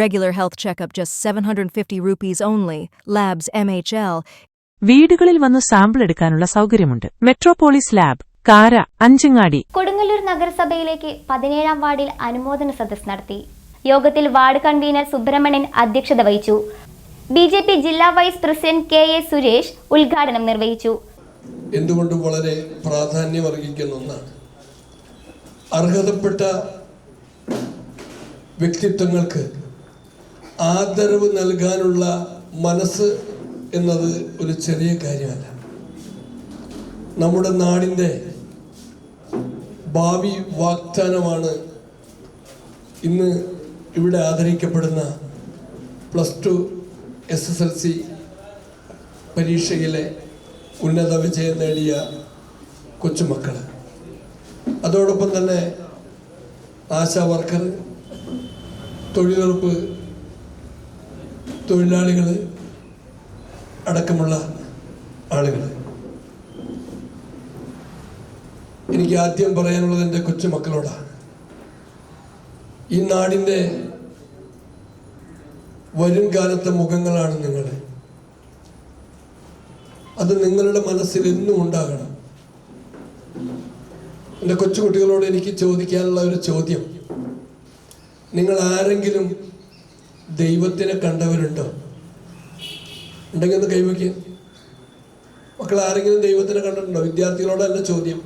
Regular health checkup just 750 rupees only. Labs MHL. വീടുകളിൽ വന്ന് sample എടുക്കാനുള്ള സൗകര്യമുണ്ട്. മെട്രോപോളിസ് ലാബ് കാര അഞ്ചങ്ങാടി. കൊടുങ്ങല്ലൂർ നഗരസഭയിലേക്ക് പതിനേഴാം വാർഡിൽ അനുമോദന സദസ് നടത്തി. യോഗത്തിൽ വാർഡ് കൺവീനർ സുബ്രഹ്മണ്യൻ അധ്യക്ഷത വഹിച്ചു. ബി ജെ പി ജില്ലാ vice president K A Suresh ഉദ്ഘാടനം നിർവഹിച്ചു. എന്തുകൊണ്ടും വളരെ പ്രാധാന്യമർഹിക്കുന്ന ഒന്നാണ്. അർഹതപ്പെട്ട വ്യക്തിത്വങ്ങൾക്ക് ആദരവ് നൽകാനുള്ള മനസ്സ് എന്നത് ഒരു ചെറിയ കാര്യമല്ല. നമ്മുടെ നാടിന്റെ ഭാവി വാഗ്ദാനമാണ് ഇന്ന് ഇവിടെ ആദരിക്കപ്പെടുന്ന plus two S S L C പരീക്ഷയിലെ ഉന്നത വിജയം നേടിയ കൊച്ചുമക്കൾ അതോടൊപ്പം തന്നെ ആശാ വർക്കർ തൊഴിലുറപ്പ് തൊഴിലാളികൾ അടക്കമുള്ള ആളുകൾ എനിക്ക് ആദ്യം പറയാനുള്ളത് എന്റെ കൊച്ചുമക്കളോടാണ് ഈ നാടിന്റെ വരും കാലത്തെ മുഖങ്ങളാണ് നിങ്ങൾ അത് നിങ്ങളുടെ മനസ്സിൽ എന്നും ഉണ്ടാകണം. എന്റെ കൊച്ചുകുട്ടികളോട് എനിക്ക് ചോദിക്കാനുള്ള ഒരു ചോദ്യം. നിങ്ങൾ ആരെങ്കിലും ദൈവത്തിനെ കണ്ടവരുണ്ടോ? ഉണ്ടെങ്കിൽ ഒന്ന് കൈവയ്ക്കുക മക്കൾ ആരെങ്കിലും ദൈവത്തിനെ കണ്ടിട്ടുണ്ടോ? വിദ്യാർത്ഥികളോടല്ല ചോദ്യം.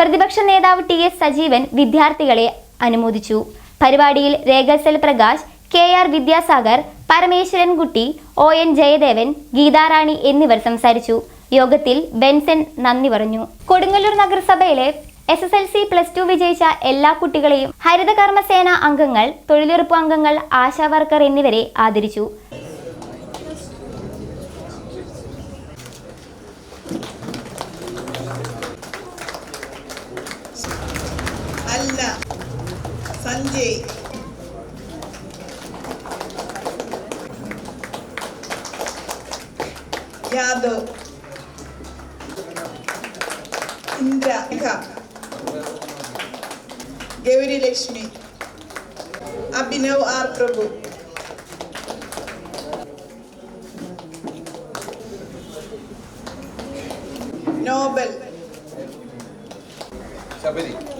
പ്രതിപക്ഷ നേതാവ് ടി എസ് സജീവൻ വിദ്യാർത്ഥികളെ അനുമോദിച്ചു. പരിപാടിയിൽ രേഖസൽ Prakash K R Vidyasagar Parameswarankutty O N Jayadevan Geetharani എന്നിവർ സംസാരിച്ചു. യോഗത്തിൽ ബെൻസൻ നന്ദി പറഞ്ഞു. കൊടുങ്ങല്ലൂർ നഗരസഭയിലെ S S L C plus two വിജയിച്ച എല്ലാ കുട്ടികളെയും ഹരിതകർമ്മസേന അംഗങ്ങൾ തൊഴിലുറപ്പ് അംഗങ്ങൾ ആശാവർക്കർ എന്നിവരെ ആദരിച്ചു. അല്ല Sanjay. Yadav. Indra Gauri Lakshmi Abhinav R Prabhu Noble Shabari